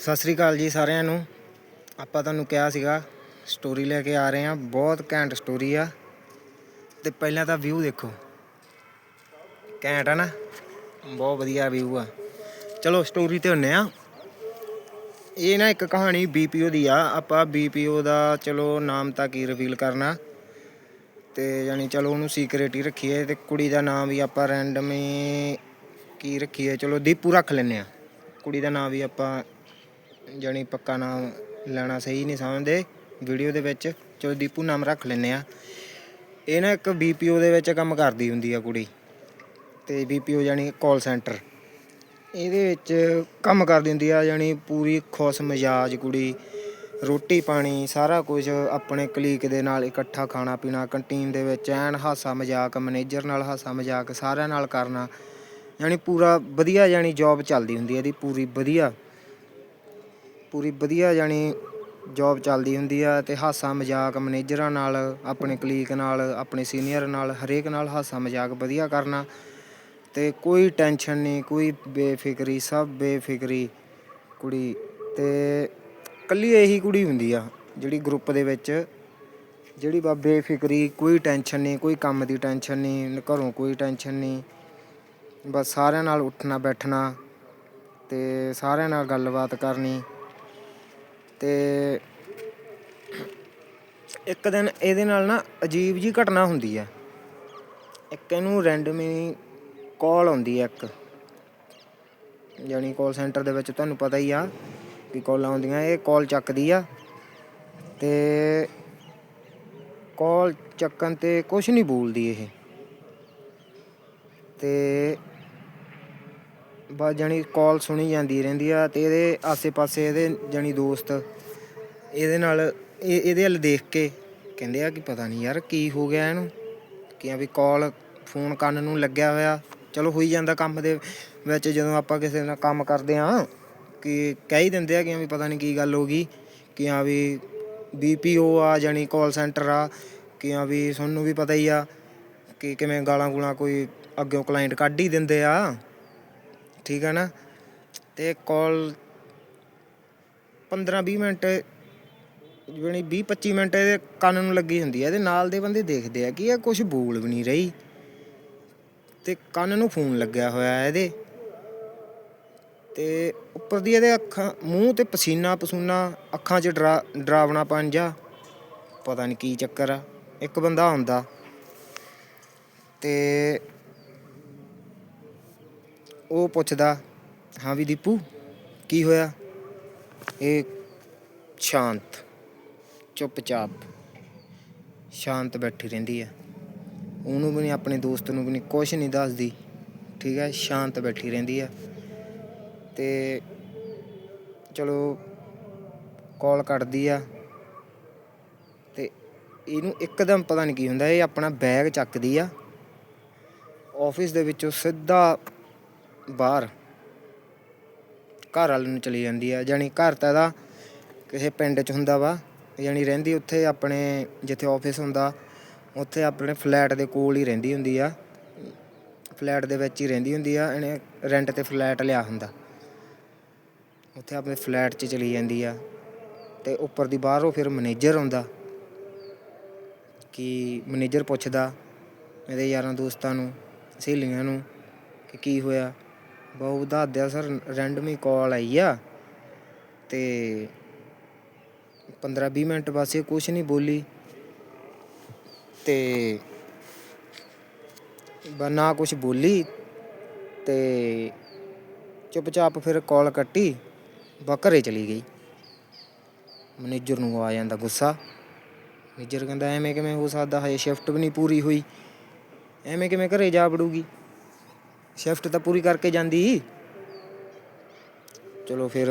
ਸਤਿ ਸ੍ਰੀ ਅਕਾਲ ਜੀ ਸਾਰਿਆਂ ਨੂੰ। ਆਪਾਂ ਤੁਹਾਨੂੰ ਕਿਹਾ ਸੀਗਾ ਸਟੋਰੀ ਲੈ ਕੇ ਆ ਰਹੇ ਹਾਂ। ਬਹੁਤ ਘੈਂਟ ਸਟੋਰੀ ਆ। ਤੇ ਪਹਿਲਾਂ ਤਾਂ ਵਿਊ ਦੇਖੋ। ਘੈਂਟ ਆ ਨਾ? ਬਹੁਤ ਵਧੀਆ ਵਿਊ ਆ। ਚਲੋ ਸਟੋਰੀ ਤੇ ਹੁੰਨੇ ਆ। ਇਹ ਨਾ ਇੱਕ ਕਹਾਣੀ ਬੀਪੀਓ ਦੀ ਆ। ਆਪਾਂ ਬੀਪੀਓ ਦਾ ਚਲੋ ਨਾਮ ਤਾਂ ਕੀ ਰਿਵੀਲ ਕਰਨਾ। ਤੇ ਯਾਨੀ ਚਲੋ ਉਹਨੂੰ ਸੀਕ੍ਰੇਟ ਹੀ ਰੱਖੀਏ। ਤੇ ਕੁੜੀ ਦਾ ਨਾਮ ਵੀ ਆਪਾਂ ਰੈਂਡਮ ਕੀ ਰੱਖੀਏ? ਚਲੋ ਦੀਪੂ ਰੱਖ ਲੈਨੇ ਆ। ਕੁੜੀ ਦਾ ਨਾਮ ਵੀ ਆਪਾਂ ਜਾਣੀ ਪੱਕਾ ਨਾਮ ਲੈਣਾ ਸਹੀ ਨਹੀਂ ਸਮਝਦੇ ਵੀਡੀਓ ਦੇ ਵਿੱਚ ਚਲੋ ਦੀਪੂ ਨਾਮ ਰੱਖ ਲੈਨੇ ਆ ਇਹ ਨਾ ਇੱਕ ਬੀਪੀਓ ਦੇ ਵਿੱਚ ਕੰਮ ਕਰਦੀ ਹੁੰਦੀ ਆ ਕੁੜੀ ਤੇ ਬੀਪੀਓ ਜਾਣੀ ਕਾਲ ਸੈਂਟਰ ਇਹਦੇ ਵਿੱਚ ਕੰਮ ਕਰਦੀ ਹੁੰਦੀ ਆ, ਜਾਣੀ ਪੂਰੀ ਖੁਸ਼ ਮਜ਼ਾਜ ਕੁੜੀ, ਰੋਟੀ ਪਾਣੀ, ਸਾਰਾ ਕੁਝ ਆਪਣੇ ਕਲੀਕ ਦੇ ਨਾਲ ਇਕੱਠਾ ਖਾਣਾ ਪੀਣਾ ਕੰਟੀਨ ਦੇ ਵਿੱਚ ਐਨ ਹਾਸਾ ਮਜ਼ਾਕ ਮੈਨੇਜਰ ਨਾਲ ਹਾਸਾ ਮਜ਼ਾਕ ਸਾਰਿਆਂ ਨਾਲ ਕਰਨਾ। ਯਾਨੀ ਪੂਰਾ ਵਧੀਆ ਯਾਨੀ ਜੌਬ ਚੱਲਦੀ ਹੁੰਦੀ ਹੈ ਇਹਦੀ, ਪੂਰੀ ਵਧੀਆ। ਪੂਰੀ ਵਧੀਆ ਜਾਣੀ ਜੋਬ ਚੱਲਦੀ ਹੁੰਦੀ ਆ ਅਤੇ ਹਾਸਾ ਮਜ਼ਾਕ ਮੈਨੇਜਰਾਂ ਨਾਲ, ਆਪਣੇ ਕਲੀਕ ਨਾਲ, ਆਪਣੇ ਸੀਨੀਅਰ ਨਾਲ, ਹਰੇਕ ਨਾਲ ਹਾਸਾ ਮਜ਼ਾਕ ਵਧੀਆ ਕਰਨਾ। ਅਤੇ ਕੋਈ ਟੈਨਸ਼ਨ ਨਹੀਂ ਕੋਈ ਬੇਫਿਕਰੀ, ਸਭ ਬੇਫਿਕਰੀ ਕੁੜੀ। ਅਤੇ ਇਕੱਲੀ ਇਹੀ ਕੁੜੀ ਹੁੰਦੀ ਆ, ਜਿਹੜੀ ਗਰੁੱਪ ਦੇ ਵਿੱਚ, ਜਿਹੜੀ ਬਾ ਬੇਫਿਕਰੀ, ਕੋਈ ਟੈਨਸ਼ਨ ਨਹੀਂ ਕੋਈ ਕੰਮ ਦੀ ਟੈਨਸ਼ਨ ਨਹੀਂ ਘਰੋਂ ਕੋਈ ਟੈਨਸ਼ਨ ਨਹੀਂ ਬਸ ਸਾਰਿਆਂ ਨਾਲ ਉੱਠਣਾ ਬੈਠਣਾ ਅਤੇ ਸਾਰਿਆਂ ਨਾਲ ਗੱਲਬਾਤ ਕਰਨੀ। ਤੇ ਇੱਕ ਦਿਨ ਇਹਦੇ ਨਾਲ ਨਾ ਅਜੀਬ ਜੀ ਘਟਨਾ ਹੁੰਦੀ ਹੈ ਇੱਕ ਇਹਨੂੰ ਰੈਂਡਮਲੀ ਕਾਲ ਆਉਂਦੀ ਹੈ ਇੱਕ। ਯਾਨੀ ਕਾਲ ਸੈਂਟਰ ਦੇ ਵਿੱਚ ਤੁਹਾਨੂੰ ਪਤਾ ਹੀ ਆ ਕਿ ਕਾਲਾਂ ਆਉਂਦੀਆਂ, ਇਹ ਕਾਲ ਚੱਕਦੀ ਆ ਤੇ ਕਾਲ ਚੱਕਣ ਤੇ ਕੁਝ ਨਹੀਂ ਬੋਲਦੀ ਇਹ। ਤੇ ਬਸ ਜਾਣੀ ਕਾਲ ਸੁਣੀ ਜਾਂਦੀ ਰਹਿੰਦੀ ਆ ਤੇ ਇਹਦੇ ਆਸੇ-ਪਾਸੇ ਇਹਦੇ ਜਾਣੀ ਦੋਸਤ, ਇਹਦੇ ਨਾਲ ਇਹ, ਇਹਦੇ ਵੱਲ ਦੇਖ ਕੇ ਕਹਿੰਦੇ ਆ ਕਿ ਪਤਾ ਨਹੀਂ ਯਾਰ ਕੀ ਹੋ ਗਿਆ ਇਹਨੂੰ, ਕਿ ਆ ਵੀ ਕਾਲ ਫੋਨ ਕੰਨ ਨੂੰ ਲੱਗਿਆ ਹੋਇਆ। ਚਲੋ ਹੋਈ ਜਾਂਦਾ ਕੰਮ ਦੇ ਵਿੱਚ ਜਦੋਂ ਆਪਾਂ ਕਿਸੇ ਨਾਲ ਕੰਮ ਕਰਦੇ ਆ ਕਿ ਕਹਿ ਹੀ ਦਿੰਦੇ ਆ ਕਿ ਵੀ ਪਤਾ ਨਹੀਂ ਕੀ ਗੱਲ ਹੋ ਗਈ, ਕਿ ਆ ਵੀ ਬੀਪੀਓ ਆ ਜਾਣੀ ਕਾਲ ਸੈਂਟਰ ਆ, ਕਿ ਆ ਵੀ ਤੁਹਾਨੂੰ ਵੀ ਪਤਾ ਹੀ ਆ ਕਿ ਕਿਵੇਂ ਗਾਲਾਂ ਗੁਲਾਂ ਕੋਈ ਅੱਗਿਓਂ ਕਲਾਇੰਟ ਕੱਢ ਹੀ ਦਿੰਦੇ ਆ। ਠੀਕ ਹੈ ਨਾ? ਤੇ ਕਾਲ 15 20 ਮਿੰਟ ਜਿਹੜੀ 20 25 ਮਿੰਟ ਇਹਦੇ ਕੰਨ ਨੂੰ ਲੱਗੀ ਹੁੰਦੀ ਹੈ ਇਹਦੇ ਨਾਲ ਦੇ ਬੰਦੇ ਦੇਖਦੇ ਆ ਕਿ ਇਹ ਕੁਝ ਬੋਲ ਵੀ ਨਹੀਂ ਰਹੀ। ਤੇ ਕੰਨ ਨੂੰ ਫੋਨ ਲੱਗਿਆ ਹੋਇਆ ਹੈ ਇਹਦੇ। ਤੇ ਉੱਪਰ ਦੀ ਇਹਦੇ ਅੱਖਾਂ, ਮੂੰਹ ਤੇ ਪਸੀਨਾ ਪਸੂਨਾ, ਅੱਖਾਂ 'ਚ ਡਰਾ, ਡਰਾਵਣਾ ਪੰਜਾ ਪਤਾ ਨਹੀਂ ਕੀ ਚੱਕਰ ਆ। ਇੱਕ ਬੰਦਾ ਆਉਂਦਾ ਤੇ ਉਹ ਪੁੱਛਦਾ, ਹਾਂ ਵੀ ਦੀਪੂ, ਕੀ ਹੋਇਆ? ਇਹ ਸ਼ਾਂਤ, ਚੁੱਪਚਾਪ, ਸ਼ਾਂਤ ਬੈਠੀ ਰਹਿੰਦੀ ਹੈ। ਉਹਨੂੰ ਵੀ ਨਹੀਂ ਆਪਣੇ ਦੋਸਤ ਨੂੰ ਵੀ ਨਹੀਂ ਕੁਝ ਨਹੀਂ ਦੱਸਦੀ, ਠੀਕ ਹੈ, ਸ਼ਾਂਤ ਬੈਠੀ ਰਹਿੰਦੀ ਹੈ। ਤੇ ਚਲੋ, ਕਾਲ ਕੱਟਦੀ ਆ। ਤੇ ਇਹਨੂੰ ਇੱਕਦਮ ਪਤਾ ਨਹੀਂ ਕੀ ਹੁੰਦਾ, ਇਹ ਆਪਣਾ ਬੈਗ ਚੱਕਦੀ ਆ। ਆਫਿਸ ਦੇ ਵਿੱਚੋਂ ਸਿੱਧਾ ਬਾਹਰ ਘਰ ਵਾਲੇ ਨੂੰ ਚਲੀ ਜਾਂਦੀ ਆ, ਜਾਣੀ ਘਰ ਤਾਂ ਇਹਦਾ ਕਿਸੇ ਪਿੰਡ 'ਚ ਹੁੰਦਾ ਵਾ, ਜਾਣੀ ਰਹਿੰਦੀ ਉੱਥੇ ਆਪਣੇ, ਜਿੱਥੇ ਆਫਿਸ ਹੁੰਦਾ, ਉੱਥੇ ਆਪਣੇ ਫਲੈਟ ਦੇ ਕੋਲ ਹੀ ਰਹਿੰਦੀ ਹੁੰਦੀ ਆ ਫਲੈਟ ਦੇ ਵਿੱਚ ਹੀ ਰਹਿੰਦੀ ਹੁੰਦੀ ਆ, ਇਹਨੇ ਰੈਂਟ ਤੇ ਫਲੈਟ ਲਿਆ ਹੁੰਦਾ। ਉੱਥੇ ਆਪਣੇ ਫਲੈਟ 'ਚ ਚਲੀ ਜਾਂਦੀ ਆ, ਤੇ ਉੱਪਰ ਦੀ ਬਾਹਰੋਂ ਫਿਰ ਮੈਨੇਜਰ ਆਉਂਦਾ, ਕਿ ਮੈਨੇਜਰ ਪੁੱਛਦਾ ਮੇਰੇ ਯਾਰਾਂ ਦੋਸਤਾਂ ਨੂੰ, ਸਹੇਲੀਆਂ ਨੂੰ, ਕਿ ਕੀ ਹੋਇਆ? ਬਹੁਤ ਦੱਸਦਿਆ ਸਰ ਰੈਂਡਮੀ ਕਾਲ ਆਈ ਆ। ਤੇ 15 20 ਮਿੰਟ ਵਾਸਤੇ ਕੁਝ ਨਹੀਂ ਬੋਲੀ। ਤੇ ਬਸ ਨਾ ਕੁਝ ਬੋਲੀ ਤੇ ਚੁੱਪਚਾਪ ਫਿਰ ਕਾਲ ਕੱਟੀ ਬਾ ਘਰੇ ਚਲੀ ਗਈ। ਮੈਨੇਜਰ ਨੂੰ ਆ ਜਾਂਦਾ ਗੁੱਸਾ। ਮੈਨੇਜਰ ਕਹਿੰਦਾ, ਐਵੇਂ ਕਿਵੇਂ ਹੋ ਸਕਦਾ? ਹਜੇ ਸ਼ਿਫਟ ਵੀ ਨਹੀਂ ਪੂਰੀ ਹੋਈ। ਐਵੇਂ ਕਿਵੇਂ ਘਰੇ ਜਾ ਵੜੂਗੀ? ਸ਼ਿਫਟ ਤਾਂ ਪੂਰੀ ਕਰਕੇ ਜਾਂਦੀ ਚਲੋ ਫਿਰ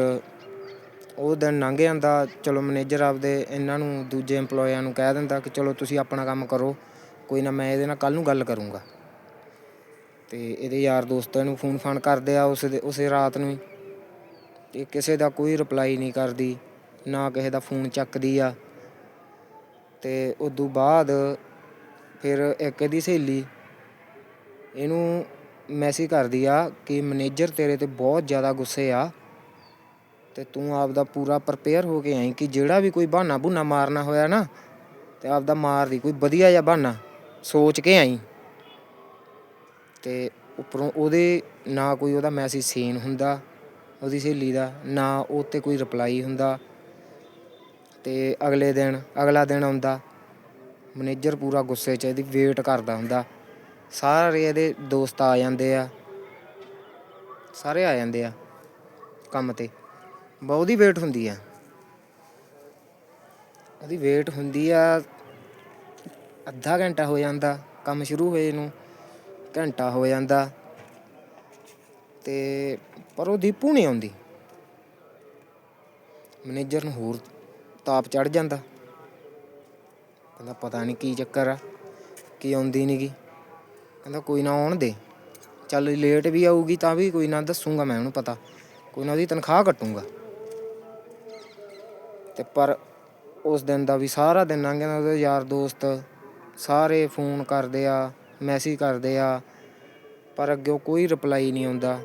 ਉਹ ਦਿਨ ਲੰਘ ਜਾਂਦਾ। ਚਲੋ ਮੈਨੇਜਰ ਆਪਦੇ ਇਹਨਾਂ ਨੂੰ, ਦੂਜੇ EMPLOYER ਨੂੰ ਕਹਿ ਦਿੰਦਾ ਕਿ ਚਲੋ ਤੁਸੀਂ ਆਪਣਾ ਕੰਮ ਕਰੋ, ਕੋਈ ਨਾ ਮੈਂ ਇਹਦੇ ਨਾਲ ਕੱਲ ਨੂੰ ਗੱਲ ਕਰੂੰਗਾ। ਤੇ ਇਹਦੇ ਯਾਰ ਦੋਸਤਾਂ ਨੂੰ ਫੋਨ ਫਾਨ ਕਰਦੇ ਆ ਉਸ ਦੇ, ਉਸੇ ਰਾਤ ਨੂੰ ਤੇ ਕਿਸੇ ਦਾ ਕੋਈ ਰਿਪਲਾਈ ਨਹੀਂ ਕਰਦੀ, ਨਾ ਕਿਸੇ ਦਾ ਫੋਨ ਚੱਕਦੀ ਆ। ਤੇ ਉਦੋਂ ਬਾਅਦ ਫਿਰ ਇੱਕ ਇਹਦੀ ਸਹੇਲੀ, ਇਹਨੂੰ ਮੈਸੇਜ ਕਰਦੀ ਆ ਕਿ ਮੈਨੇਜਰ ਤੇਰੇ ਤੇ ਬਹੁਤ ਜ਼ਿਆਦਾ ਗੁੱਸੇ ਆ ਤੇ ਤੂੰ ਆਪਦਾ ਪੂਰਾ ਪ੍ਰਪੇਅਰ ਹੋ ਕੇ ਆਈ ਕਿ ਜਿਹੜਾ ਵੀ ਕੋਈ ਬਹਾਨਾ ਬੁਨਾ ਮਾਰਨਾ ਹੋਇਆ ਨਾ, ਤੇ ਆਪਦਾ ਮਾਰ ਦੀ ਕੋਈ ਵਧੀਆ ਜਿਹਾ ਬਹਾਨਾ ਸੋਚ ਕੇ ਆਈ। ਤੇ ਉੱਪਰੋਂ ਉਹਦੇ ਨਾ ਕੋਈ ਉਹਦਾ ਮੈਸੇਜ ਸੀਨ ਹੁੰਦਾ, ਉਹਦੀ ਸਹੇਲੀ ਦਾ, ਨਾ ਉਹ 'ਤੇ ਕੋਈ ਰਿਪਲਾਈ ਹੁੰਦਾ। ਤੇ ਅਗਲੇ ਦਿਨ, ਅਗਲਾ ਦਿਨ ਆਉਂਦਾ, ਮੈਨੇਜਰ ਪੂਰਾ ਗੁੱਸੇ 'ਚ, ਇਹਦੀ ਵੇਟ ਕਰਦਾ ਹੁੰਦਾ। ਸਾਰੇ ਇਹਦੇ ਦੋਸਤ ਆ ਜਾਂਦੇ ਆ। ਸਾਰੇ ਆ ਜਾਂਦੇ ਆ ਕੰਮ ਤੇ। ਬਹੁਤ ਹੀ ਵੇਟ ਹੁੰਦੀ ਆ। ਉਹਦੀ ਵੇਟ ਹੁੰਦੀ ਆ ਅੱਧਾ ਘੰਟਾ ਹੋ ਜਾਂਦਾ, ਕੰਮ ਸ਼ੁਰੂ ਹੋਏ ਨੂੰ ਘੰਟਾ ਹੋ ਜਾਂਦਾ ਤੇ ਪਰ ਉਹ ਦੀਪੂ ਨਹੀਂ ਆਉਂਦੀ। ਮੈਨੇਜਰ ਨੂੰ ਹੋਰ ਤਾਪ ਚੜ ਜਾਂਦਾ। ਕਹਿੰਦਾ ਪਤਾ ਨਹੀਂ ਕੀ ਚੱਕਰ ਆ, ਕੀ ਆਉਂਦੀ ਨੀ ਗੀ ਕਹਿੰਦਾ ਕੋਈ ਨਾ ਆਉਣ ਦੇ। ਚੱਲ ਲੇਟ ਵੀ ਆਊਗੀ ਤਾਂ ਵੀ ਕੋਈ ਨਾ ਦੱਸੂਗਾ ਮੈਂ ਉਹਨੂੰ ਪਤਾ। ਕੋਈ ਨਾ ਉਹਦੀ ਤਨਖਾਹ ਕੱਟੂਗਾ। ਤੇ ਪਰ ਉਸ ਦਿਨ ਦਾ ਵੀ ਸਾਰਾ ਦਿਨ ਲੰਘ ਜਾਂਦਾ ਉਹਦੇ ਯਾਰ ਦੋਸਤ। ਸਾਰੇ ਫੋਨ ਕਰਦੇ ਆ ਮੈਸੇਜ ਕਰਦੇ ਆ, ਪਰ ਅੱਗੇ ਕੋਈ ਰਿਪਲਾਈ ਨਹੀਂ ਆਉਂਦਾ।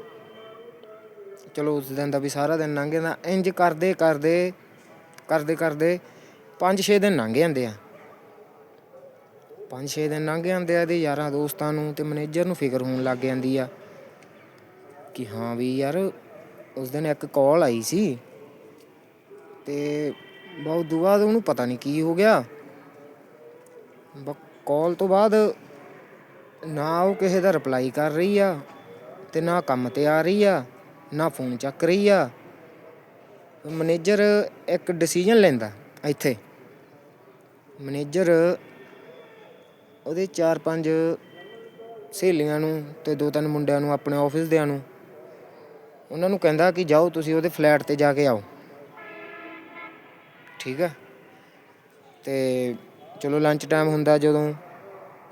ਚਲੋ ਉਸ ਦਿਨ ਦਾ ਵੀ ਸਾਰਾ ਦਿਨ ਲੰਘ ਜਾਂਦਾ। ਇੰਜ ਕਰਦੇ ਕਰਦੇ ਕਰਦੇ ਕਰਦੇ 5-6 ਦਿਨ ਲੰਘ ਜਾਂਦੇ ਆ। 5-6 ਦਿਨ ਲੰਘ ਜਾਂਦੇ ਆ ਇਹਦੇ ਯਾਰਾਂ ਦੋਸਤਾਂ ਨੂੰ ਤੇ ਮੈਨੇਜਰ ਨੂੰ ਫਿਕਰ ਹੋਣ ਲੱਗ ਜਾਂਦੀ ਆ ਕਿ ਹਾਂ ਵੀ ਯਾਰ, ਉਸ ਦਿਨ ਇੱਕ ਕਾਲ ਆਈ ਸੀ ਤੇ ਬਹੁਤ ਤੋਂ ਬਾਅਦ ਉਹਨੂੰ ਪਤਾ ਨਹੀਂ ਕੀ ਹੋ ਗਿਆ। ਕਾਲ ਤੋਂ ਬਾਅਦ ਨਾ ਉਹ ਕਿਸੇ ਦਾ ਰਿਪਲਾਈ ਕਰ ਰਹੀ ਆ ਤੇ ਨਾ ਕੰਮ ਤੇ ਆ ਰਹੀ ਆ, ਨਾ ਫੋਨ ਚੱਕ ਰਹੀ ਆ। ਮੈਨੇਜਰ ਇੱਕ ਡਿਸੀਜਨ ਲੈਂਦਾ ਇੱਥੇ। ਮੈਨੇਜਰ ਉਹਦੇ 4-5 ਸਹੇਲੀਆਂ ਨੂੰ ਅਤੇ ਦੋ ਤਿੰਨ ਮੁੰਡਿਆਂ ਨੂੰ ਆਪਣੇ ਆਫਿਸ ਦਿਆਂ ਨੂੰ, ਉਹਨਾਂ ਨੂੰ ਕਹਿੰਦਾ ਕਿ ਜਾਓ ਤੁਸੀਂ ਉਹਦੇ ਫਲੈਟ ਤੇ ਜਾ ਕੇ ਆਓ। ਠੀਕ ਆ? ਤੇ ਚਲੋ ਲੰਚ ਟਾਈਮ ਹੁੰਦਾ ਜਦੋਂ,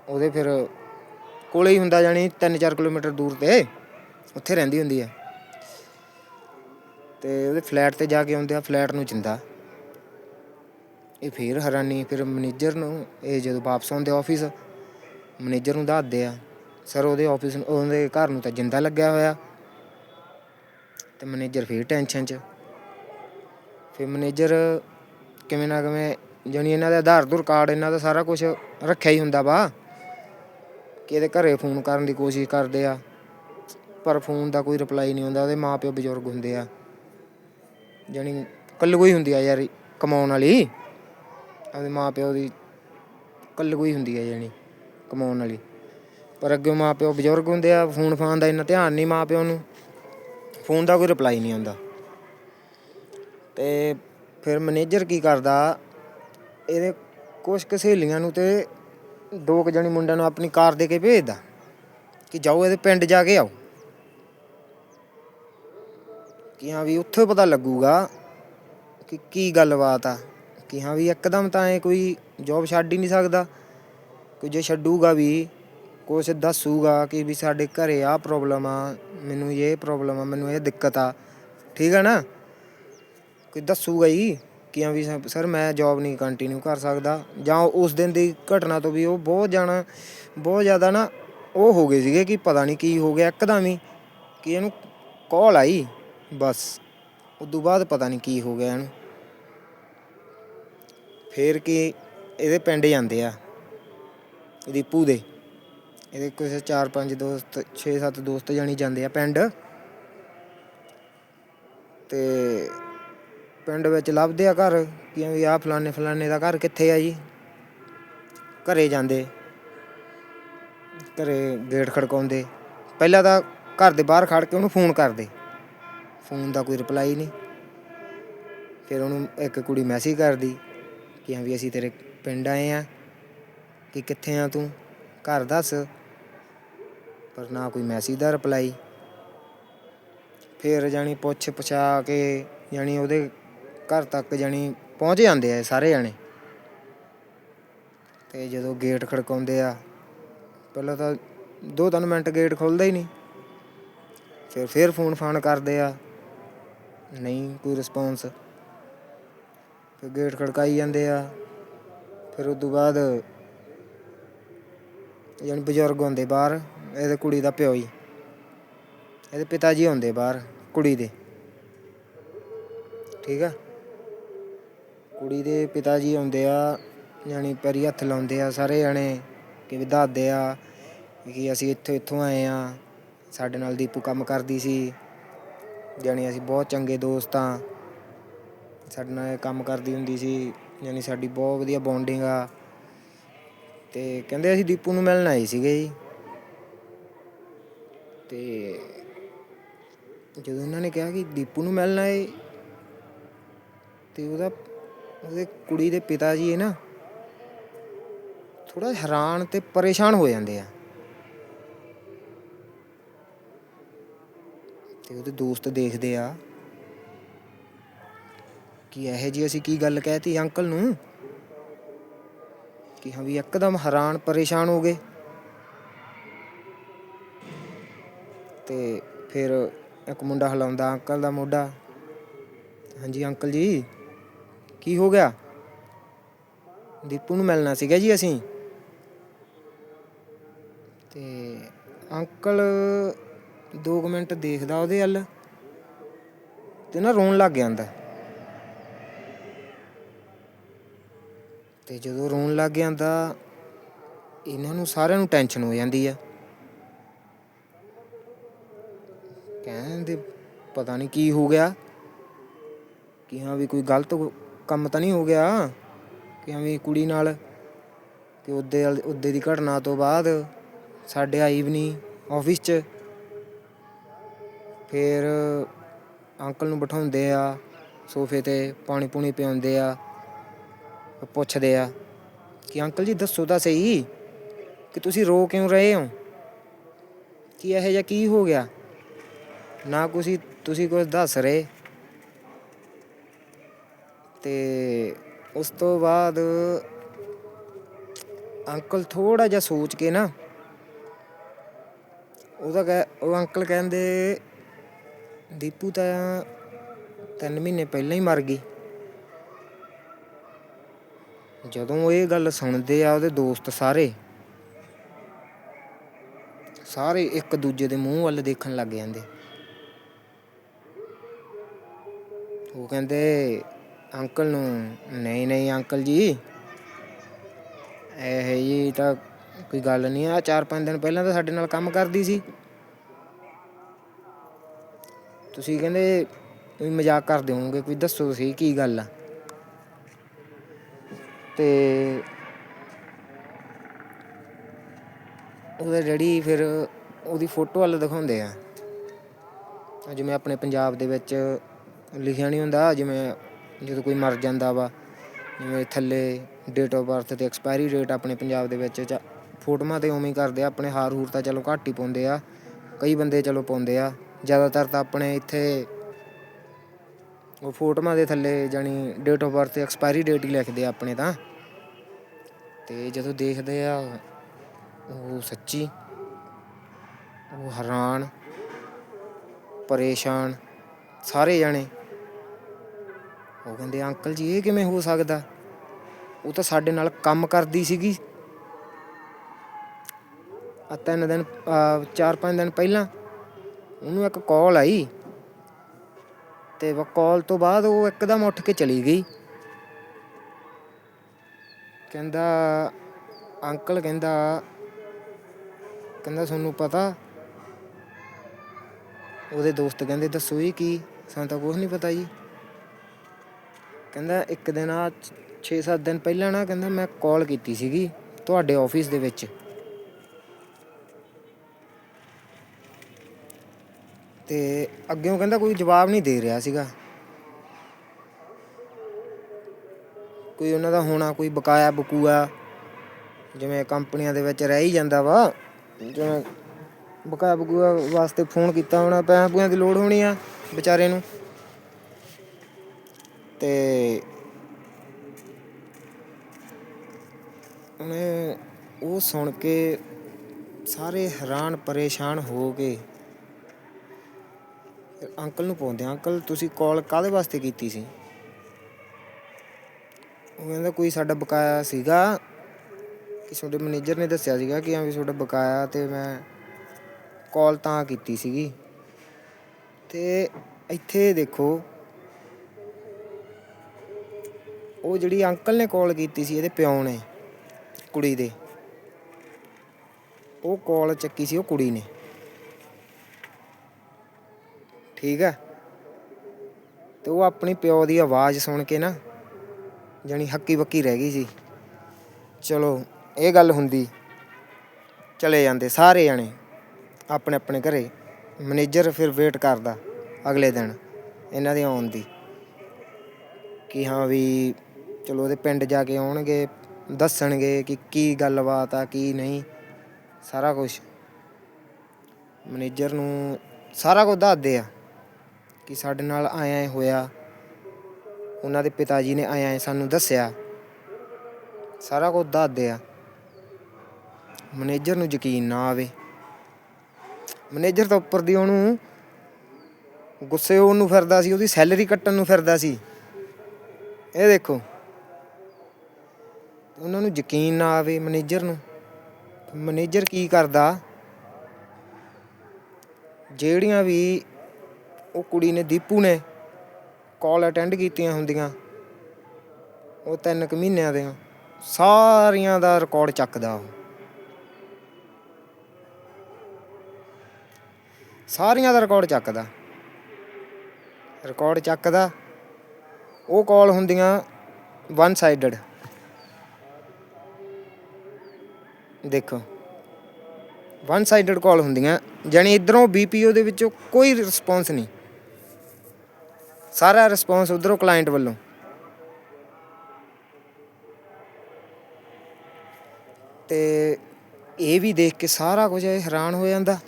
ਉਹਦੇ ਫਿਰ ਕੋਲੇ ਹੀ ਹੁੰਦਾ ਜਾਣੀ 3-4 ਕਿਲੋਮੀਟਰ ਦੂਰ ਤੇ, ਉੱਥੇ ਰਹਿੰਦੀ ਹੁੰਦੀ ਆ। ਤੇ ਉਹਦੇ ਫਲੈਟ ਤੇ ਜਾ ਕੇ ਆਉਂਦੇ ਆ ਫਲੈਟ ਨੂੰ ਜਿੰਦਾ। ਇਹ ਫਿਰ ਹੈਰਾਨੀ, ਫਿਰ ਮੈਨੇਜਰ ਨੂੰ ਇਹ ਜਦੋਂ ਵਾਪਸ ਆਉਂਦੇ ਆਫਿਸ ਮੈਨੇਜਰ ਨੂੰ ਦੱਸਦੇ ਆ ਸਰ ਉਹਦੇ ਆਫਿਸ ਨੂੰ, ਉਹਦੇ ਘਰ ਨੂੰ ਤਾਂ ਜਿੰਦਾ ਲੱਗਿਆ ਹੋਇਆ। ਤੇ ਮੈਨੇਜਰ ਫਿਰ ਟੈਨਸ਼ਨ 'ਚ। ਫਿਰ ਮੈਨੇਜਰ ਕਿਵੇਂ ਨਾ ਕਿਵੇਂ ਜਾਣੀ ਇਹਨਾਂ ਦਾ ਆਧਾਰ ਧੁਰ ਕਾਰਡ, ਇਹਨਾਂ ਦਾ ਸਾਰਾ ਕੁਝ ਰੱਖਿਆ ਹੀ ਹੁੰਦਾ ਵਾ ਕਿ ਇਹਦੇ ਘਰੇ ਫੋਨ ਕਰਨ ਦੀ ਕੋਸ਼ਿਸ਼ ਕਰਦੇ ਆ। ਪਰ ਫੋਨ ਦਾ ਕੋਈ ਰਿਪਲਾਈ ਨਹੀਂ ਹੁੰਦਾ, ਉਹਦੇ ਮਾਪਿਓ ਬਜ਼ੁਰਗ ਹੁੰਦੇ ਆ। ਜਾਣੀ ਕੱਲੂ ਹੀ ਹੁੰਦੀ ਆ ਯਾਰ ਕਮਾਉਣ ਵਾਲੀ। ਆਪਦੇ ਮਾਪਿਓ ਦੀ ਕੱਲੂ ਹੀ ਹੁੰਦੀ ਹੈ ਜਾਣੀ ਕਮਾਉਣ ਵਾਲੀ। ਪਰ ਅੱਗੇ ਮਾਪਿਓ ਬਜ਼ੁਰਗ ਹੁੰਦੇ ਆ, ਫੋਨ ਫਾਨ ਦਾ ਇੰਨਾ ਧਿਆਨ ਨਹੀਂ ਮਾਪਿਓ ਨੂੰ। ਫੋਨ ਦਾ ਕੋਈ ਰਿਪਲਾਈ ਨਹੀਂ ਆਉਂਦਾ। ਤੇ ਫਿਰ ਮੈਨੇਜਰ ਕੀ ਕਰਦਾ, ਇਹਦੇ ਕੁਝ ਕੁ ਸਹੇਲੀਆਂ ਨੂੰ ਤੇ ਦੋ ਕੁ ਜਣੀ ਮੁੰਡਿਆਂ ਨੂੰ ਆਪਣੀ ਕਾਰ ਦੇ ਕੇ ਭੇਜਦਾ ਕਿ ਜਾਓ ਇਹਦੇ ਪਿੰਡ ਜਾ ਕੇ ਆਓ। ਕਿ ਹਾਂ ਵੀ ਉੱਥੇ ਪਤਾ ਲੱਗੂਗਾ ਕਿ ਕੀ ਗੱਲਬਾਤ ਆ। ਕਿ ਹਾਂ ਵੀ ਇੱਕਦਮ ਤਾਂ ਇਹ ਕੋਈ ਜੋਬ ਛੱਡ ਹੀ ਨਹੀਂ ਸਕਦਾ। ਕੋਈ ਜੇ ਛੱਡੂਗਾ ਵੀ, ਕੁਛ ਦੱਸੂਗਾ ਕਿ ਵੀ ਸਾਡੇ ਘਰੇ ਆ ਪ੍ਰੋਬਲਮ ਆ, ਮੈਨੂੰ ਇਹ ਪ੍ਰੋਬਲਮ ਆ, ਮੈਨੂੰ ਇਹ ਦਿੱਕਤ ਆ। ਠੀਕ ਹੈ ਨਾ? ਕੋਈ ਦੱਸੂਗਾ ਹੀ ਕਿ ਹਾਂ ਵੀ ਸਰ ਮੈਂ ਜੌਬ ਨਹੀਂ ਕੰਟੀਨਿਊ ਕਰ ਸਕਦਾ। ਜਾਂ ਉਸ ਦਿਨ ਦੀ ਘਟਨਾ ਤੋਂ ਵੀ ਉਹ ਬਹੁਤ ਜਾਣਾ, ਬਹੁਤ ਜ਼ਿਆਦਾ ਨਾ ਉਹ ਹੋ ਗਏ ਸੀਗੇ ਕਿ ਪਤਾ ਨਹੀਂ ਕੀ ਹੋ ਗਿਆ ਇੱਕਦਮ ਹੀ, ਕਿ ਇਹਨੂੰ ਕਾਲ ਆਈ, ਬਸ। ਉਦੋਂ ਬਾਅਦ ਪਤਾ ਨਹੀਂ ਕੀ ਹੋ ਗਿਆ ਇਹਨੂੰ। ਫੇਰ ਕੀ ਇਹਦੇ ਪਿੰਡ ਜਾਂਦੇ ਆ ਦੀਪੂ ਦੇ। ਇਹਦੇ ਕੁਝ 4-5 ਦੋਸਤ 6-7 ਦੋਸਤ ਜਾਣੀ ਜਾਂਦੇ ਆ ਪਿੰਡ। ਤੇ ਪਿੰਡ ਵਿੱਚ ਲੱਭਦੇ ਆ ਘਰ, ਕਿ ਵੀ ਆ ਫਲਾਣੇ ਫਲਾਣੇ ਦਾ ਘਰ ਕਿੱਥੇ ਆ ਜੀ? ਘਰੇ ਜਾਂਦੇ। ਘਰੇ ਗੇਟ ਖੜਕਾਉਂਦੇ। ਪਹਿਲਾਂ ਤਾਂ ਘਰ ਦੇ ਬਾਹਰ ਖੜ ਕੇ ਉਹਨੂੰ ਫੋਨ ਕਰਦੇ। ਫੋਨ ਦਾ ਕੋਈ ਰਿਪਲਾਈ ਨਹੀਂ। ਫਿਰ ਉਹਨੂੰ ਇੱਕ ਕੁੜੀ ਮੈਸੇਜ ਕਰਦੀ। ਕਿ ਹਾਂ ਵੀ ਅਸੀਂ ਤੇਰੇ ਪਿੰਡ ਆਏ ਆ ਕਿ ਕਿੱਥੇ ਆ ਤੂੰ? ਘਰ ਦੱਸ। ਪਰ ਨਾ ਕੋਈ ਮੈਸੇਜ ਦਾ ਰਿਪਲਾਈ ਫਿਰ ਜਾਣੀ ਪੁੱਛ ਪਛਾ ਕੇ ਜਾਣੀ ਉਹਦੇ ਘਰ ਤੱਕ ਜਾਣੀ ਪਹੁੰਚ ਜਾਂਦੇ ਆ ਸਾਰੇ ਜਾਣੇ। ਤੇ ਜਦੋਂ ਗੇਟ ਖੜਕਾਉਂਦੇ ਆ, ਪਹਿਲਾਂ ਤਾਂ ਦੋ ਤਿੰਨ ਮਿੰਟ ਗੇਟ ਖੁੱਲਦਾ ਹੀ ਨਹੀਂ। ਫਿਰ ਫਿਰ ਫੋਨ ਫਾਨ ਕਰਦੇ ਆ। ਨਹੀਂ ਕੋਈ ਰਿਸਪੌਂਸ ਫਿਰ ਗੇਟ ਖੜਕਾਈ ਜਾਂਦੇ ਆ। ਫਿਰ ਉਸ ਤੋਂ ਬਾਅਦ ਯਾਨੀ ਬਜ਼ੁਰਗ ਹੁੰਦੇ ਬਾਹਰ, ਇਹਦੇ ਕੁੜੀ ਦਾ ਪਿਓ ਹੀ ਇਹਦੇ ਪਿਤਾ ਜੀ ਹੁੰਦੇ ਬਾਹਰ, ਕੁੜੀ ਦੇ। ਠੀਕ ਆ? ਕੁੜੀ ਦੇ ਪਿਤਾ ਜੀ ਆਉਂਦੇ ਆ, ਯਾਨੀ ਪੈਰੀ ਹੱਥ ਲਾਉਂਦੇ ਆ ਸਾਰੇ ਜਣੇ, ਕਿ ਵੀ ਦੱਸਦੇ ਆ ਕਿ ਅਸੀਂ ਇੱਥੋਂ ਇੱਥੋਂ ਆਏ ਆ। ਸਾਡੇ ਨਾਲ ਦੀਪੂ ਕੰਮ ਕਰਦੀ ਸੀ। ਯਾਨੀ ਅਸੀਂ ਬਹੁਤ ਚੰਗੇ ਦੋਸਤ ਆ। ਸਾਡੇ ਨਾਲ ਕੰਮ ਕਰਦੀ ਹੁੰਦੀ ਸੀ, ਯਾਨੀ ਸਾਡੀ ਬਹੁਤ ਵਧੀਆ ਬੌਂਡਿੰਗ ਆ। ਤੇ ਕਹਿੰਦੇ ਅਸੀਂ ਦੀਪੂ ਨੂੰ ਮਿਲਣ ਆਏ ਸੀਗੇ ਜੀ। ਤੇ ਜਦੋਂ ਉਹਨਾਂ ਨੇ ਕਿਹਾ ਕਿ ਦੀਪੂ ਨੂੰ ਮਿਲਣ ਆਏ, ਤੇ ਉਹਦਾ, ਉਹਦੇ ਕੁੜੀ ਦੇ ਪਿਤਾ ਜੀ ਹੈ ਨਾ ਥੋੜਾ ਹੈਰਾਨ ਤੇ ਪਰੇਸ਼ਾਨ ਹੋ ਜਾਂਦੇ ਆ। ਤੇ ਉਹਦੇ ਦੋਸਤ ਦੇਖਦੇ ਆ। ਕਿ ਇਹੋ ਜੀ ਅਸੀਂ ਕੀ ਗੱਲ ਕਹਿਤੀ ਅੰਕਲ ਨੂੰ? ਕਿ ਹਾਂ ਵੀ ਇੱਕਦਮ ਹੈਰਾਨ ਪਰੇਸ਼ਾਨ ਹੋ ਗਏ। ਤੇ ਫਿਰ ਇੱਕ ਮੁੰਡਾ ਹਿਲਾਉਂਦਾ ਅੰਕਲ ਦਾ ਮੋਢਾ। ਹਾਂਜੀ ਅੰਕਲ ਜੀ, ਕੀ ਹੋ ਗਿਆ? ਦੀਪੂ ਨੂੰ ਮਿਲਣਾ ਸੀਗਾ ਜੀ ਅਸੀਂ। ਤੇ ਅੰਕਲ 2 ਮਿੰਟ ਦੇਖਦਾ ਉਹਦੇ ਵੱਲ, ਤੇ ਨਾ ਰੋਣ ਲੱਗ ਜਾਂਦਾ। ਤੇ ਜਦੋਂ ਰੋਣ ਲੱਗ ਜਾਂਦਾ, ਇਹਨਾਂ ਨੂੰ ਸਾਰਿਆਂ ਨੂੰ ਟੈਨਸ਼ਨ ਹੋ ਜਾਂਦੀ ਆ। ਕਹਿੰਦੇ ਪਤਾ ਨਹੀਂ ਕੀ ਹੋ ਗਿਆ, ਕਿ ਹਾਂ ਵੀ ਕੋਈ ਗਲਤ ਕੰਮ ਤਾਂ ਨਹੀਂ ਹੋ ਗਿਆ, ਕਿ ਹਾਂ ਵੀ ਕੁੜੀ ਨਾਲ ਕਿ ਉਹਦੇ ਵਾਲ- ਉਹਦੇ ਦੀ ਘਟਨਾ ਤੋਂ ਬਾਅਦ ਸਾਡੇ ਆਈ ਵੀ ਨਹੀਂ ਆਫਿਸ 'ਚ। ਫਿਰ ਅੰਕਲ ਨੂੰ ਬਿਠਾਉਂਦੇ ਆ, ਸੋਫੇ ਤੇ ਪਾਣੀ ਪੂਣੀ ਪਿਆਉਂਦੇ ਆ। ਪੁੱਛਦੇ ਆ ਕਿ ਅੰਕਲ ਜੀ ਦੱਸੋ ਤਾਂ ਸਹੀ ਕਿ ਤੁਸੀਂ ਰੋ ਕਿਉਂ ਰਹੇ ਹੋ? ਕਿ ਇਹੋ ਜਿਹਾ ਕੀ ਹੋ ਗਿਆ? ਨਾ ਕੁਛ ਤੁਸੀਂ ਕੁਝ ਦੱਸ ਰਹੇ। ਤੇ ਉਸ ਤੋਂ ਬਾਅਦ ਅੰਕਲ ਥੋੜਾ ਜਿਹਾ ਸੋਚ ਕੇ ਨਾ ਉਹਦਾ ਕਹਿ, ਉਹ ਅੰਕਲ ਕਹਿੰਦੇ, ਦੀਪੂ ਤਾਂ ਤਿੰਨ ਮਹੀਨੇ ਪਹਿਲਾਂ ਹੀ ਮਰ ਗਈ। ਜਦੋਂ ਉਹ ਇਹ ਗੱਲ ਸੁਣਦੇ ਆ ਉਹਦੇ ਦੋਸਤ ਸਾਰੇ ਸਾਰੇ ਇੱਕ ਦੂਜੇ ਦੇ ਮੂੰਹ ਵੱਲ ਦੇਖਣ ਲੱਗ ਜਾਂਦੇ। ਉਹ ਕਹਿੰਦੇ, ਅੰਕਲ ਨੂੰ, ਨਹੀਂ ਨਹੀਂ ਅੰਕਲ ਜੀ, ਇਹ ਜੀ ਤਾਂ ਕੋਈ ਗੱਲ ਨਹੀਂ ਆ, ਚਾਰ ਪੰਜ ਦਿਨ ਪਹਿਲਾਂ ਤਾਂ ਸਾਡੇ ਨਾਲ ਕੰਮ ਕਰਦੀ ਸੀ। ਤੁਸੀਂ ਕਹਿੰਦੇ ਵੀ ਮਜ਼ਾਕ ਕਰਦੇ ਹੋਵੋਗੇ ਕੋਈ ਦੱਸੋ ਤੁਸੀਂ ਕੀ ਗੱਲ ਆ? ਤੇ ਉਹਦੇ ਡੈਡੀ ਫਿਰ ਉਹਦੀ ਫੋਟੋ ਵੱਲ ਦਿਖਾਉਂਦੇ ਆ। ਜਿਵੇਂ ਆਪਣੇ ਪੰਜਾਬ ਦੇ ਵਿੱਚ ਲਿਖਿਆ ਨਹੀਂ ਹੁੰਦਾ ਜਿਵੇਂ ਜਦੋਂ ਕੋਈ ਮਰ ਜਾਂਦਾ ਵਾ, ਜਿਵੇਂ ਥੱਲੇ ਡੇਟ ਆਫ ਬਰਥ ਤੇ ਐਕਸਪਾਇਰੀ ਡੇਟ ਆਪਣੇ ਪੰਜਾਬ ਦੇ ਵਿੱਚ ਚ- ਫੋਟੋਆਂ ਤੇ ਉਵੇਂ ਹੀ ਕਰਦੇ ਆ, ਆਪਣੇ ਹਾਰ ਹੂਰ ਤਾਂ ਚਲੋ ਘੱਟ ਹੀ ਪਾਉਂਦੇ ਆ, ਕਈ ਬੰਦੇ ਚਲੋ ਪਾਉਂਦੇ ਆ, ਜ਼ਿਆਦਾਤਰ ਤਾਂ ਆਪਣੇ ਇੱਥੇ ਉਹ ਫੋਟੋਆਂ ਦੇ ਥੱਲੇ ਜਾਨੀ ਡੇਟ ਆਫ ਬਰਥ ਤੇ ਐਕਸਪਾਇਰੀ ਡੇਟ ਹੀ ਲਿਖਦੇ ਆ ਆਪਣੇ ਤਾਂ। ਤੇ ਜਦੋਂ ਦੇਖਦੇ ਆ, ਉਹ ਸੱਚੀ, ਉਹ ਹੈਰਾਨ, ਪਰੇਸ਼ਾਨ, ਸਾਰੇ ਜਾਣੇ। ਉਹ ਕਹਿੰਦੇ, ਅੰਕਲ ਜੀ, ਇਹ ਕਿਵੇਂ ਹੋ ਸਕਦਾ? ਉਹ ਤਾਂ ਸਾਡੇ ਨਾਲ ਕੰਮ ਕਰਦੀ ਸੀਗੀ। ਆ ਤਿੰਨ ਦਿਨ ਚਾਰ ਪੰਜ ਦਿਨ ਪਹਿਲਾਂ ਉਹਨੂੰ ਇੱਕ ਕਾਲ ਆਈ। ਤੇ ਕਾਲ ਤੋਂ ਬਾਅਦ ਉਹ ਇੱਕਦਮ ਉੱਠ ਕੇ ਚਲੀ ਗਈ। ਕਹਿੰਦਾ, ਅੰਕਲ ਕਹਿੰਦਾ ਕਹਿੰਦਾ ਤੁਹਾਨੂੰ ਪਤਾ? ਉਹਦੇ ਦੋਸਤ ਕਹਿੰਦੇ, ਦੱਸੋ ਜੀ ਕੀ? ਸਾਨੂੰ ਤਾਂ ਕੁਝ ਨਹੀਂ ਪਤਾ ਜੀ। ਕਹਿੰਦਾ, ਇੱਕ ਦਿਨ ਆ 6-7 ਦਿਨ ਪਹਿਲਾਂ ਨਾ, ਕਹਿੰਦਾ ਮੈਂ ਕਾਲ ਕੀਤੀ ਸੀਗੀ ਤੁਹਾਡੇ ਆਫਿਸ ਦੇ ਵਿੱਚ। ਤੇ ਅੱਗਿਓਂ ਕਹਿੰਦਾ ਕੋਈ ਜਵਾਬ ਨਹੀਂ ਦੇ ਰਿਹਾ ਸੀਗਾ। ਕੋਈ ਉਹਨਾਂ ਦਾ ਹੋਣਾ, ਕੋਈ ਬਕਾਇਆ, ਬਕੂਆ, ਜਿਵੇਂ ਕੰਪਨੀਆਂ ਦੇ ਵਿੱਚ ਰਹਿ ਹੀ ਜਾਂਦਾ ਵਾ, ਜਿਵੇਂ ਬਕਾਇਆ, ਬਕੂਆ ਵਾਸਤੇ ਫੋਨ ਕੀਤਾ ਹੋਣਾ, ਪੈਸਿਆਂ ਪੂਸਿਆਂ ਦੀ ਲੋੜ ਹੋਣੀ ਆ ਵਿਚਾਰੇ ਨੂੰ। ਤੇ ਉਹਨੇ ਉਹ ਸੁਣ ਕੇ ਸਾਰੇ ਹੈਰਾਨ, ਪਰੇਸ਼ਾਨ ਹੋ ਕੇ ਅੰਕਲ ਨੂੰ ਪਾਉਂਦੇ ਅੰਕਲ, ਤੁਸੀਂ ਕਾਲ ਕਾਹਦੇ ਵਾਸਤੇ ਕੀਤੀ ਸੀ? ਉਹ ਕਹਿੰਦਾ, ਕੋਈ ਸਾਡਾ ਬਕਾਇਆ ਸੀਗਾ ਕਿ ਤੁਹਾਡੇ ਮੈਨੇਜਰ ਨੇ ਦੱਸਿਆ ਸੀਗਾ ਕਿ ਹਾਂ ਵੀ ਤੁਹਾਡਾ ਬਕਾਇਆ ਤੇ ਮੈਂ ਕਾਲ ਤਾਂ ਕੀਤੀ ਸੀਗੀ। ਤੇ ਇੱਥੇ ਦੇਖੋ, ਉਹ ਜਿਹੜੀ ਅੰਕਲ ਨੇ ਕਾਲ ਕੀਤੀ ਸੀ, ਇਹਦੇ ਪਿਓ ਨੇ, ਕੁੜੀ ਦੇ, ਉਹ ਕਾਲ ਚੱਕੀ ਸੀ ਉਹ ਕੁੜੀ ਨੇ। ਠੀਕ ਹੈ ਤੇ ਉਹ ਆਪਣੀ ਪਿਓ ਦੀ ਆਵਾਜ਼ ਸੁਣ ਕੇ ਨਾ ਜਾਣੀ ਹੱਕੀ ਬੱਕੀ ਰਹਿ ਗਈ ਸੀ। ਚਲੋ, ਇਹ ਗੱਲ ਹੁੰਦੀ। ਚਲੇ ਜਾਂਦੇ ਸਾਰੇ ਜਾਣੇ ਆਪਣੇ ਆਪਣੇ ਘਰੇ। ਮੈਨੇਜਰ ਫਿਰ ਵੇਟ ਕਰਦਾ ਅਗਲੇ ਦਿਨ ਇਹਨਾਂ ਦੇ ਆਉਣ ਦੀ। ਕਿ ਹਾਂ ਵੀ ਚਲੋ ਉਹਦੇ ਪਿੰਡ ਜਾ ਕੇ ਆਉਣਗੇ, ਦੱਸਣਗੇ ਕਿ ਕੀ ਗੱਲਬਾਤ ਆ, ਕੀ ਨਹੀਂ, ਸਾਰਾ ਕੁਝ ਮੈਨੇਜਰ ਨੂੰ ਸਾਰਾ ਕੁਝ ਦੱਸਦੇ ਆ। ਕਿ ਸਾਡੇ ਨਾਲ ਆਇਆ ਐ ਹੋਇਆ। ਉਹਨਾਂ ਦੇ ਪਿਤਾ ਜੀ ਨੇ ਆਇਆ ਐ ਸਾਨੂੰ ਦੱਸਿਆ। ਸਾਰਾ ਕੁਝ ਦੱਸਦੇ ਆ ਮੈਨੇਜਰ ਨੂੰ ਯਕੀਨ ਨਾ ਆਵੇ। ਮੈਨੇਜਰ ਤਾਂ ਉੱਪਰ ਦੀ ਉਹਨੂੰ ਗੁੱਸੇ ਉਹਨੂੰ ਫਿਰਦਾ ਸੀ, ਉਹਦੀ ਸੈਲਰੀ ਕੱਟਣ ਨੂੰ ਫਿਰਦਾ ਸੀ। ਇਹ ਦੇਖੋ। ਉਹਨਾਂ ਨੂੰ ਯਕੀਨ ਨਾ ਆਵੇ ਮੈਨੇਜਰ ਨੂੰ। ਮੈਨੇਜਰ ਕੀ ਕਰਦਾ? ਜਿਹੜੀਆਂ ਵੀ ਉਹ ਕੁੜੀ ਨੇ ਦੀਪੂ ਨੇ ਕਾਲ ਅਟੈਂਡ ਕੀਤੀਆਂ ਹੁੰਦੀਆਂ। ਉਹ ਤਿੰਨ ਕੁ ਮਹੀਨਿਆਂ ਦੇ ਸਾਰੀਆਂ ਦਾ ਰਿਕਾਰਡ ਚੱਕਦਾ ਉਹ। ਸਾਰੀਆਂ ਦਾ ਰਿਕਾਰਡ ਚੱਕਦਾ। ਰਿਕਾਰਡ ਚੱਕਦਾ। ਉਹ ਕਾਲ ਹੁੰਦੀਆਂ ਵਨ ਸਾਈਡਡ ਦੇਖੋ। ਵਨ ਸਾਈਡਡ ਕਾਲ ਹੁੰਦੀਆਂ। ਜਾਨੀ ਇਧਰੋਂ ਬੀਪੀਓ ਦੇ ਵਿੱਚੋਂ ਕੋਈ ਰਿਸਪੌਂਸ ਨਹੀਂ। ਸਾਰਾ ਰਿਸਪੌਂਸ ਉਧਰੋਂ ਕਲਾਇੰਟ ਵੱਲੋਂ। ਤੇ ਇਹ ਵੀ ਦੇਖ ਕੇ ਸਾਰਾ ਕੁਝ ਇਹ ਹੈਰਾਨ ਹੋ ਜਾਂਦਾ।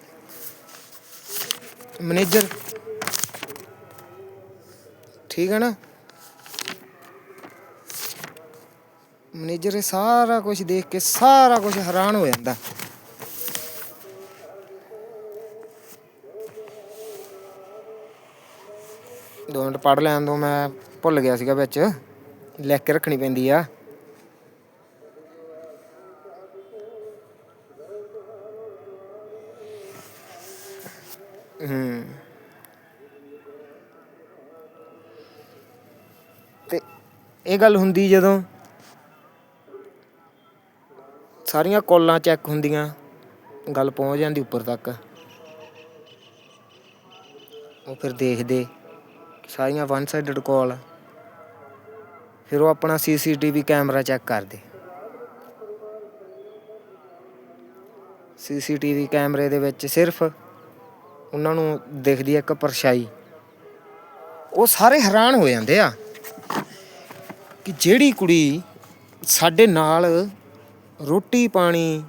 ਮੈਨੇਜਰ ਠੀਕ ਹੈ ਨਾ? ਮੈਨੇਜਰ ਇਹ ਸਾਰਾ ਕੁਝ ਦੇਖ ਕੇ ਸਾਰਾ ਕੁਝ ਹੈਰਾਨ ਹੋ ਜਾਂਦਾ। ਦੋ ਮਿੰਟ ਪੜ ਲੈਣ ਦੋ, ਮੈਂ ਭੁੱਲ ਗਿਆ ਸੀਗਾ ਵਿੱਚ। ਲਿਖ ਕੇ ਰੱਖਣੀ ਪੈਂਦੀ ਆ। ਹੂੰ। ਤੇ ਇਹ ਗੱਲ ਹੁੰਦੀ ਜਦੋਂ ਸਾਰੀਆਂ ਕੋਲਾਂ ਚੈੱਕ ਹੁੰਦੀਆਂ, ਗੱਲ ਪਹੁੰਚ ਜਾਂਦੀ ਉੱਪਰ ਤੱਕ। ਉਹ ਫਿਰ ਦੇਖਦੇ। ਸਾਰੀਆਂ ਵਨ ਸਾਈਡਡ ਕਾਲ ਫਿਰ ਉਹ ਆਪਣਾ ਸੀਸੀਟੀਵੀ ਕੈਮਰਾ ਚੈੱਕ ਕਰਦੇ। ਸੀਸੀਟੀਵੀ ਕੈਮਰੇ ਦੇ ਵਿੱਚ ਸਿਰਫ ਉਹਨਾਂ ਨੂੰ ਦਿਖਦੀ ਇੱਕ ਪਰਛਾਈ। ਉਹ ਸਾਰੇ ਹੈਰਾਨ ਹੋ ਜਾਂਦੇ ਆ ਕਿ ਜਿਹੜੀ ਕੁੜੀ ਸਾਡੇ ਨਾਲ ਰੋਟੀ ਪਾਣੀ,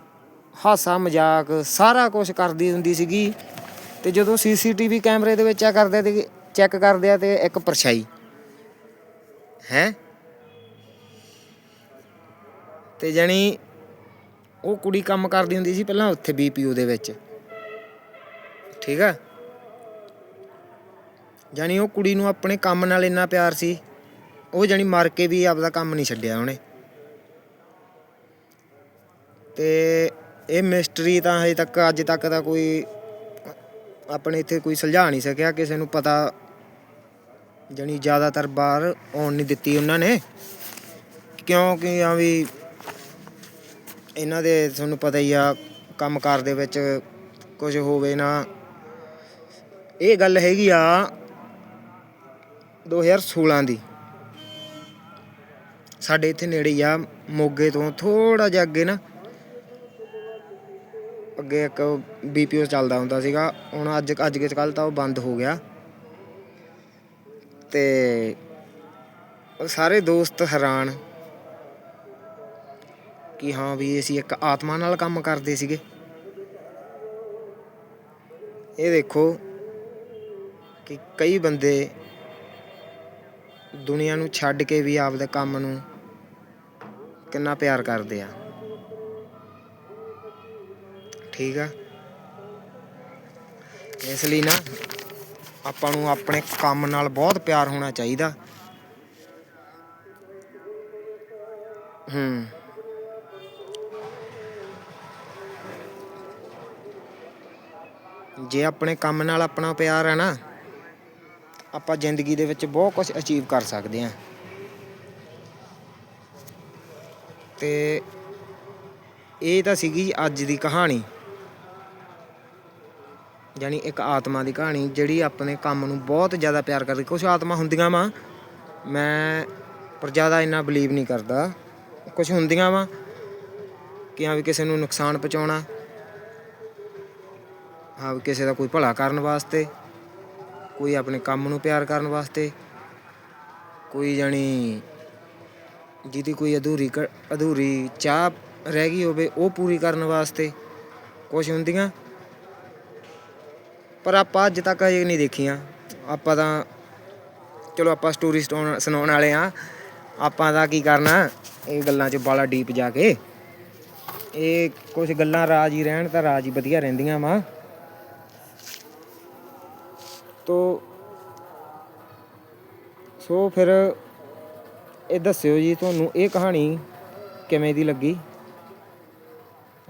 ਹਾਸਾ ਮਜ਼ਾਕ ਸਾਰਾ ਕੁਝ ਕਰਦੀ ਹੁੰਦੀ ਸੀਗੀ ਤੇ ਜਦੋਂ ਸੀਸੀਟੀਵੀ ਕੈਮਰੇ ਦੇ ਵਿੱਚ ਆ ਕਰਦੇ ਤੇ ਚੈੱਕ ਕਰਦੇ ਆ ਤੇ ਇੱਕ ਪਰਛਾਈ। ਹੈ? ਤੇ ਜਣੀ ਉਹ ਕੁੜੀ ਕੰਮ ਕਰਦੀ ਹੁੰਦੀ ਸੀ ਪਹਿਲਾਂ ਉੱਥੇ ਬੀਪੀਓ ਦੇ ਵਿੱਚ। ਠੀਕ ਆ? ਜਾਨੀ ਉਹ ਕੁੜੀ ਨੂੰ ਆਪਣੇ ਕੰਮ ਨਾਲ ਇੰਨਾ ਪਿਆਰ ਸੀ, ਉਹ ਜਾਨੀ ਮਰ ਕੇ ਵੀ ਆਪਦਾ ਕੰਮ ਨਹੀਂ ਛੱਡਿਆ ਉਹਨੇ। ਤੇ ਇਹ ਮਿਸਟਰੀ ਤਾਂ ਹਜੇ ਤੱਕ, ਅੱਜ ਤੱਕ ਦਾ ਕੋਈ ਆਪਣੇ ਇੱਥੇ ਕੋਈ ਸੁਲਝਾ ਨਹੀਂ ਸਕਿਆ, ਕਿਸੇ ਨੂੰ ਪਤਾ ਜਾਨੀ ਜ਼ਿਆਦਾਤਰ ਬਾਹਰ ਆਉਣ ਨਹੀਂ ਦਿੱਤੀ ਉਹਨਾਂ ਨੇ। ਕਿਉਂਕਿ ਆ ਵੀ ਇਹਨਾਂ ਦੇ ਤੁਹਾਨੂੰ ਪਤਾ ਹੀ ਆ, ਕੰਮਕਾਰ ਦੇ ਵਿੱਚ ਕੁਝ ਹੋਵੇ ਨਾ। ਇਹ ਗੱਲ ਹੈਗੀ ਆ 2016 ਦੀ। ਸਾਡੇ ਇੱਥੇ ਨੇੜੇ ਹੀ ਆ, ਮੋਗੇ ਤੋਂ ਥੋੜਾ ਜਿਹਾ ਅੱਗੇ ਨਾ। ਅੱਗੇ ਇੱਕ ਬੀਪੀਓ ਚੱਲਦਾ ਹੁੰਦਾ ਸੀਗਾ। ਹੁਣ ਅੱਜ ਅੱਜ ਕੇ ਕੱਲ ਤਾਂ ਉਹ ਬੰਦ ਹੋ ਗਿਆ। ਤੇ ਸਾਰੇ ਦੋਸਤ ਹੈਰਾਨ ਕਿ ਹਾਂ ਵੀ ਅਸੀਂ ਇੱਕ ਆਤਮਾ ਨਾਲ ਕੰਮ ਕਰਦੇ ਸੀਗੇ। ਇਹ ਦੇਖੋ ਕਿ ਕਈ ਬੰਦੇ ਦੁਨੀਆ ਨੂੰ ਛੱਡ ਕੇ ਵੀ ਆਪਦੇ ਕੰਮ ਨੂੰ ਕਿੰਨਾ ਪਿਆਰ ਕਰਦੇ ਆ। ਠੀਕ ਆ? ਇਸ ਲਈ ਨਾ ਆਪਾਂ ਨੂੰ ਆਪਣੇ ਕੰਮ ਨਾਲ ਬਹੁਤ ਪਿਆਰ ਹੋਣਾ ਚਾਹੀਦਾ। ਹੂੰ। ਜੇ ਆਪਣੇ ਕੰਮ ਨਾਲ ਆਪਣਾ ਪਿਆਰ ਹੈ ਨਾ, ਆਪਾਂ ਜ਼ਿੰਦਗੀ ਦੇ ਵਿੱਚ ਬਹੁਤ ਕੁਝ ਅਚੀਵ ਕਰ ਸਕਦੇ ਹਾਂ। ਤੇ ਇਹ ਤਾਂ ਸੀਗੀ ਅੱਜ ਦੀ ਕਹਾਣੀ। ਯਾਨੀ ਇੱਕ ਆਤਮਾ ਦੀ ਕਹਾਣੀ ਜਿਹੜੀ ਆਪਣੇ ਕੰਮ ਨੂੰ ਬਹੁਤ ਜ਼ਿਆਦਾ ਪਿਆਰ ਕਰਦੀ। ਕੁਝ ਆਤਮਾ ਹੁੰਦੀਆਂ ਵਾ, ਮੈਂ ਪਰ ਜ਼ਿਆਦਾ ਇੰਨਾ ਬਲੀਵ ਨਹੀਂ ਕਰਦਾ। ਕੁਝ ਹੁੰਦੀਆਂ ਵਾ ਕਿ ਹਾਂ ਵੀ ਕਿਸੇ ਨੂੰ ਨੁਕਸਾਨ ਪਹੁੰਚਾਉਣਾ, ਹਾਂ ਵੀ ਕਿਸੇ ਦਾ ਕੋਈ ਭਲਾ ਕਰਨ ਵਾਸਤੇ, ਕੋਈ ਆਪਣੇ ਕੰਮ ਨੂੰ ਪਿਆਰ ਕਰਨ ਵਾਸਤੇ, ਕੋਈ ਜਾਣੀ ਜਿਹਦੀ ਕੋਈ ਅਧੂਰੀ ਕ- ਅਧੂਰੀ ਚਾਹ ਰਹਿ ਗਈ ਹੋਵੇ ਉਹ ਪੂਰੀ ਕਰਨ ਵਾਸਤੇ ਕੁਝ ਹੁੰਦੀਆਂ। ਪਰ ਆਪਾਂ ਅੱਜ ਤੱਕ ਅਜੇ ਨਹੀਂ ਦੇਖੀਆਂ। ਆਪਾਂ ਤਾਂ ਚਲੋ ਆਪਾਂ ਸਟੋਰੀ ਸੁਣਾਉਣ ਵਾਲੇ ਆ ਆਪਾਂ ਦਾ ਕੀ ਕਰਨਾ, ਇਹ ਗੱਲਾਂ 'ਚ ਬਾਲਾ ਡੀਪ ਜਾ ਕੇ। ਇਹ ਕੁਝ ਗੱਲਾਂ ਰਾਜ ਹੀ ਰਹਿਣ ਤਾਂ ਰਾਜ ਹੀ ਵਧੀਆ ਰਹਿੰਦੀਆਂ ਵਾ। ਤੋ ਸੋ ਫਿਰ ਇਹ ਦੱਸਿਓ ਜੀ, ਤੁਹਾਨੂੰ ਇਹ ਕਹਾਣੀ ਕਿਵੇਂ ਦੀ ਲੱਗੀ?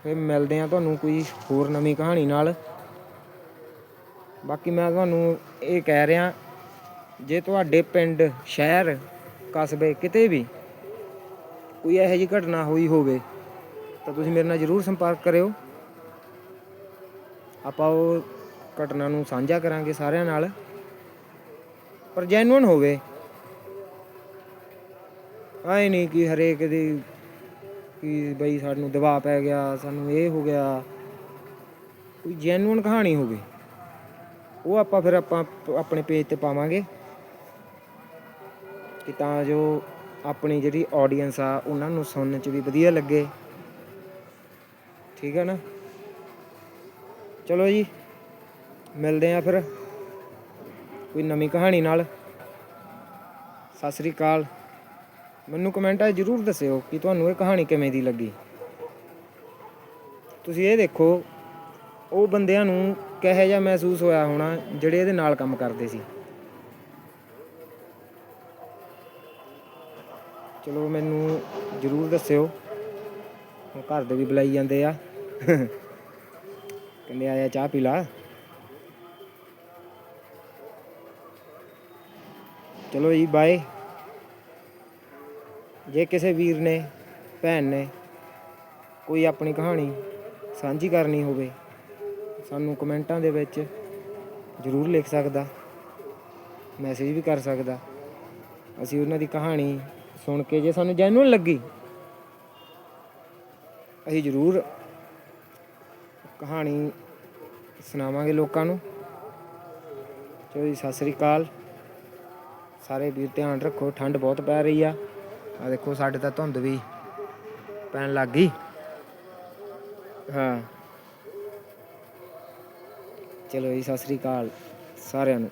ਫਿਰ ਮਿਲਦੇ ਆ ਤੁਹਾਨੂੰ ਕੋਈ ਹੋਰ ਨਵੀਂ ਕਹਾਣੀ ਨਾਲ। ਬਾਕੀ ਮੈਂ ਤੁਹਾਨੂੰ ਇਹ ਕਹਿ ਰਿਹਾ, ਜੇ ਤੁਹਾਡੇ ਪਿੰਡ, ਸ਼ਹਿਰ, ਕਸਬੇ ਕਿਤੇ ਵੀ ਕੋਈ ਇਹੋ ਜਿਹੀ ਘਟਨਾ ਹੋਈ ਹੋਵੇ, ਤਾਂ ਤੁਸੀਂ ਮੇਰੇ ਨਾਲ ਜ਼ਰੂਰ ਸੰਪਰਕ ਕਰਿਓ। ਆਪਾਂ ਉਹ ਘਟਨਾ ਨੂੰ ਸਾਂਝਾ ਕਰਾਂਗੇ ਸਾਰਿਆਂ ਨਾਲ। ਪਰ ਜੈਨੂਨ ਹੋਵੇ। ਆਏ ਨਹੀਂ ਕਿ ਹਰੇਕ ਦੀ ਕਿ ਬਈ ਸਾਨੂੰ ਦਬਾਅ ਪੈ ਗਿਆ, ਸਾਨੂੰ ਇਹ ਹੋ ਗਿਆ। ਕੋਈ ਜੈਨੂਨ ਕਹਾਣੀ ਹੋਵੇ। ਉਹ ਆਪਾਂ ਫਿਰ ਆਪਾਂ ਆਪਣੇ ਪੇਜ ਤੇ ਪਾਵਾਂਗੇ ਕਿ ਤਾਂ ਜੋ ਆਪਣੀ ਜਿਹੜੀ ਆਡੀਅנס ਆ, ਉਹਨਾਂ ਨੂੰ ਸੁਣਨ ਚ ਵੀ ਵਧੀਆ ਲੱਗੇ। ਠੀਕ ਹੈ ਨਾ? ਚਲੋ ਜੀ, ਮਿਲਦੇ ਆ ਫਿਰ ਕੋਈ ਨਵੀਂ ਕਹਾਣੀ ਨਾਲ। ਸਤਿ ਸ੍ਰੀ ਅਕਾਲ। ਮੈਨੂੰ ਕਮੈਂਟਾਂ ਜਰੂਰ ਦੱਸਿਓ ਕਿ ਤੁਹਾਨੂੰ ਇਹ ਕਹਾਣੀ ਕਿਵੇਂ ਦੀ ਲੱਗੀ। ਤੁਸੀਂ ਇਹ ਦੇਖੋ, ਉਹ ਬੰਦਿਆਂ ਨੂੰ ਕਿਹੋ ਜਿਹਾ ਮਹਿਸੂਸ ਹੋਇਆ ਹੋਣਾ ਜਿਹੜੇ ਇਹਦੇ ਨਾਲ ਕੰਮ ਕਰਦੇ ਸੀ। ਚਲੋ ਮੈਨੂੰ ਜਰੂਰ ਦੱਸਿਓ। ਘਰ ਦੇ ਵੀ ਬੁਲਾਈ ਜਾਂਦੇ ਆ। ਕਹਿੰਦੇ ਆਇਆ ਚਾਹ ਪੀ ਲਾ। ਚਲੋ ਜੀ ਬਾਏ ਜੇ ਕਿਸੇ ਵੀਰ ਨੇ, ਭੈਣ ਨੇ ਕੋਈ ਆਪਣੀ ਕਹਾਣੀ ਸਾਂਝੀ ਕਰਨੀ ਹੋਵੇ ਸਾਨੂੰ ਕਮੈਂਟਾਂ ਦੇ ਵਿੱਚ ਜ਼ਰੂਰ ਲਿਖ ਸਕਦਾ, ਮੈਸੇਜ ਵੀ ਕਰ ਸਕਦਾ। ਅਸੀਂ ਉਹਨਾਂ ਦੀ ਕਹਾਣੀ ਸੁਣ ਕੇ ਜੇ ਸਾਨੂੰ ਜੈਨੂਨ ਲੱਗੀ, ਅਸੀਂ ਜ਼ਰੂਰ ਕਹਾਣੀ ਸੁਣਾਵਾਂਗੇ ਲੋਕਾਂ ਨੂੰ। ਚਲੋ ਜੀ, ਸਤਿ ਸ੍ਰੀ ਅਕਾਲ। ਸਾਰੇ ਵੀਰ ਧਿਆਨ ਰੱਖੋ, ਠੰਡ ਬਹੁਤ ਪੈ ਰਹੀ ਆ। ਆ ਦੇਖੋ, ਸਾਡੇ ਤਾਂ ਧੁੰਦ ਵੀ ਪੈਣ ਲੱਗ ਗਈ। ਹਾਂ। ਚਲੋ ਜੀ ਸਤਿ ਸ੍ਰੀ ਅਕਾਲ ਸਾਰਿਆਂ ਨੂੰ।